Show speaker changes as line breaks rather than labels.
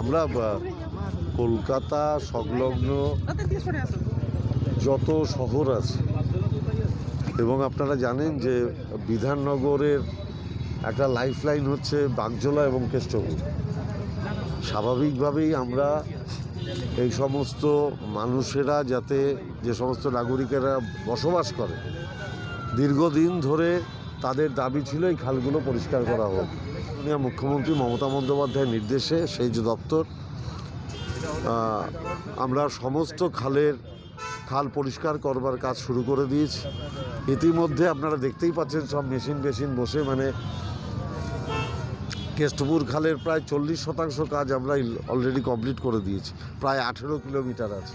আমরা কলকাতা সংলগ্ন যত শহর আছে, এবং আপনারা জানেন যে বিধাননগরের একটা লাইফলাইন হচ্ছে বাগজোলা এবং কেষ্টপুর। স্বাভাবিকভাবেই আমরা এই সমস্ত মানুষেরা যাতে যে সমস্ত নাগরিকেরা বসবাস করে, দীর্ঘদিন ধরে তাদের দাবি ছিল এই খালগুলো পরিষ্কার করা হোক। মুখ্যমন্ত্রী মমতা বন্দ্যোপাধ্যায়ের নির্দেশে সেই যে দপ্তর আমরা সমস্ত খালের খাল পরিষ্কার করবার কাজ শুরু করে দিয়েছি। ইতিমধ্যে আপনারা দেখতেই পাচ্ছেন সব মেশিন মেশিন বসে মানে কেষ্টপুর খালের প্রায় চল্লিশ শতাংশ কাজ আমরা অলরেডি কমপ্লিট করে দিয়েছি। প্রায় আঠেরো কিলোমিটার আছে।